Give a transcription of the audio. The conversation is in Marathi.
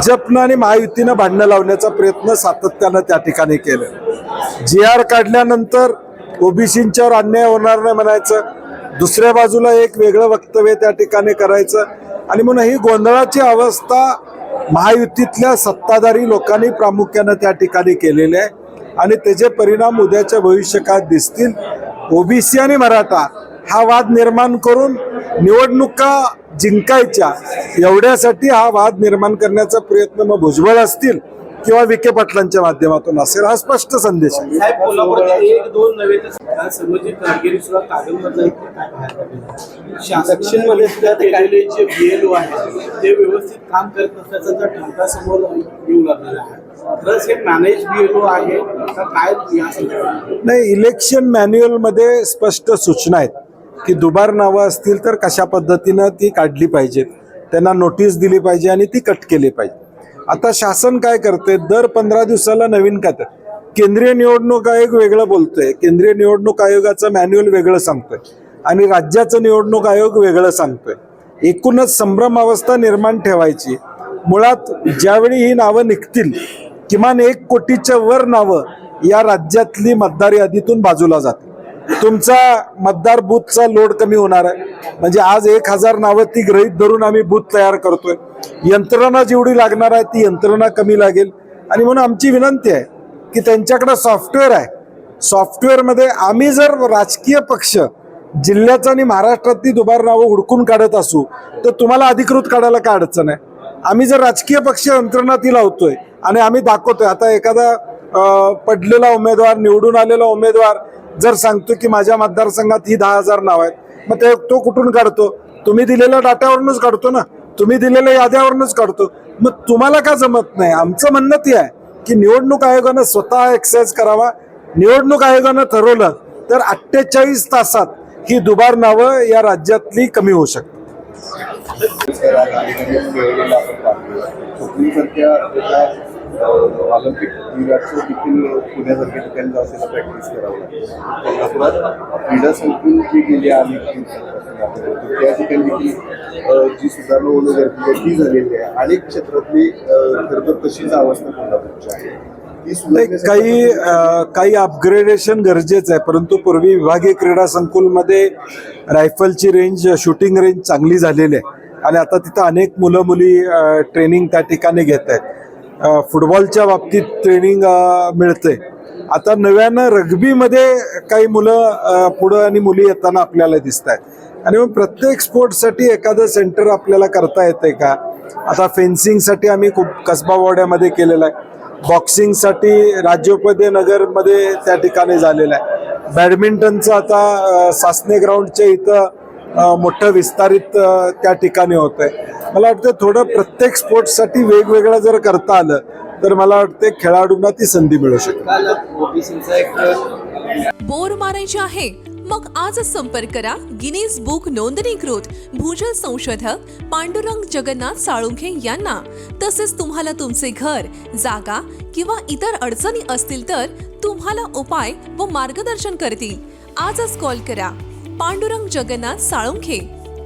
भाजपनं आणि महायुतीनं भांडणं लावण्याचा प्रयत्न सातत्यानं त्या ठिकाणी केलं. जी आर काढल्यानंतर ओबीसींच्यावर अन्याय होणार नाही म्हणायचं. दुसऱ्या बाजूला एक वेगळं वक्तव्य त्या ठिकाणी करायचं. आणि म्हणून ही गोंधळाची अवस्था महायुतीतल्या सत्ताधारी लोकांनी प्रामुख्यानं त्या ठिकाणी केलेले आहे. आणि त्याचे परिणाम उद्याच्या भविष्यकाळात दिसतील. ओबीसी आणि मराठा हा वाद निर्माण करून निवडणुका जिंकायच्या एवढ्यासाठी हा वाद निर्माण करण्याचा प्रयत्न मग भुजबळ असतील किंवा विखे पाटलांच्या माध्यमातून असेल हा स्पष्ट संदेश आहे. साहेब कोल्हापुरात एक दोन नव्हे तर सर्वजित कारगिरी सुद्धा कागदमध्ये काय बाहेर पडलेलं शासनामध्ये सुद्धा केलेले जे बीएलओ आहेत ते व्यवस्थित काम करत नसल्याचा जर ठणका समोर येऊ लागलेला आहे. खरंच हे मॅनेज बीएलओ आहे का काय या संदर्भात? नाही इलेक्शन मॅन्युअलमध्ये स्पष्ट सूचना आहेत. की दुबार नावं असतील तर कशा पद्धतीनं ती काढली पाहिजेत? त्यांना नोटीस दिली पाहिजे आणि ती कट केली पाहिजे. आता शासन काय करते दर पंधरा दिवसाला नवीन काय केंद्रीय निवडणूक आयोग वेगळं बोलतोय. केंद्रीय निवडणूक आयोगाचं मॅन्युअल वेगळं सांगतोय. आणि राज्याचं निवडणूक आयोग वेगळं सांगतोय. एकूणच संभ्रम अवस्था निर्माण ठेवायची. मुळात ज्यावेळी ही नावं निघतील किमान एक कोटीच्या वर नावं या राज्यातली मतदार यादीतून बाजूला जाते तुमचा मतदार बूथचा लोड कमी होणार आहे. म्हणजे आज एक हजार नावं ती गृहीत धरून आम्ही बूथ तयार करतोय. यंत्रणा जेवढी लागणार आहे ती यंत्रणा कमी लागेल. आणि म्हणून आमची विनंती आहे की त्यांच्याकडं सॉफ्टवेअर आहे. सॉफ्टवेअरमध्ये आम्ही जर राजकीय पक्ष जिल्ह्याचं आणि महाराष्ट्रातली दुबार नावं हुडकून काढत असू तर तुम्हाला अधिकृत काढायला काय अडचण आहे? आम्ही जर राजकीय पक्ष यंत्रणा ती लावतोय आणि आम्ही दाखवतोय आता एखादा पडलेला उमेदवार निवडून आलेला उमेदवार जर सांगतो की माझ्या मतदारसंघात ही दहा हजार नाव आहेत मग ते तो कुठून काढतो? तुम्ही दिलेल्या डाट्यावरूनच काढतो ना? तुम्ही दिलेल्या याद्यावरूनच काढतो. मग तुम्हाला का जमत नाही? आमचं म्हणणं ते आहे की निवडणूक आयोगानं स्वतः एक्सरसाइज करावा. निवडणूक आयोगानं ठरवलं तर अठ्ठेचाळीस तासात ही दुबार नावं या राज्यातली कमी होऊ शकतात. ऑलिम्पिक क्रीडाचं देखील पुण्यासारख्या ठिकाणी जाऊ त्याला प्रॅक्टिस करावं लागतं. कोल्हापुरात क्रीडा संकुल जी गेली आहे अनेक त्या ठिकाणी देखील जी सुधारणा होणं गरजेची आहे ती झालेली आहे. अनेक क्षेत्रातली खरं तर तशीच अवस्था कोल्हापूरची आहे. काही काही अपग्रेडेशन गरजेचं आहे. परंतु पूर्वी विभागीय क्रीडा संकुलमध्ये रायफलची रेंज शूटिंग रेंज चांगली झालेली आहे. आणि आता तिथं अनेक मुलं मुली ट्रेनिंग त्या ठिकाणी घेत आहेत. फुटबॉलच्या बाबतीत ट्रेनिंग मिळते आता नव्यानं रग्बीमध्ये काही मुलं पुढं आणि मुली येताना आपल्याला दिसत आहेत आणि मग प्रत्येक स्पोर्ट्ससाठी एखादं सेंटर आपल्याला करता येते का? आता फेन्सिंगसाठी आम्ही खूप कसबा वाड्यामध्ये केलेलं आहे. बॉक्सिंगसाठी राज्योपदे नगरमध्ये त्या ठिकाणी झालेलं आहे. बॅडमिंटनचं आता सासने ग्राउंडच्या इथं मोठं विस्तारित त्या ठिकाणी होतं आहे मला वाटतं थोडं प्रत्येक स्पोर्ट्ससाठी वेगवेगळं जर करता आलं तर मला वाटतं खेळाडूंना ती संधी मिळू शकेल. बोर मारायची आहे? मग आजच संपर्क करा गिनीज बुक नोंदणीकृत भूजल संशोधक पांडुरंग जगन्नाथ साळुंखे यांना. तसेच तुम्हाला तुमचे घर जागा किंवा इतर अडचणी असतील तर तुम्हाला उपाय व मार्गदर्शन करतील. आजच कॉल करा. पांडुरंग जगन्नाथ साळुंखे.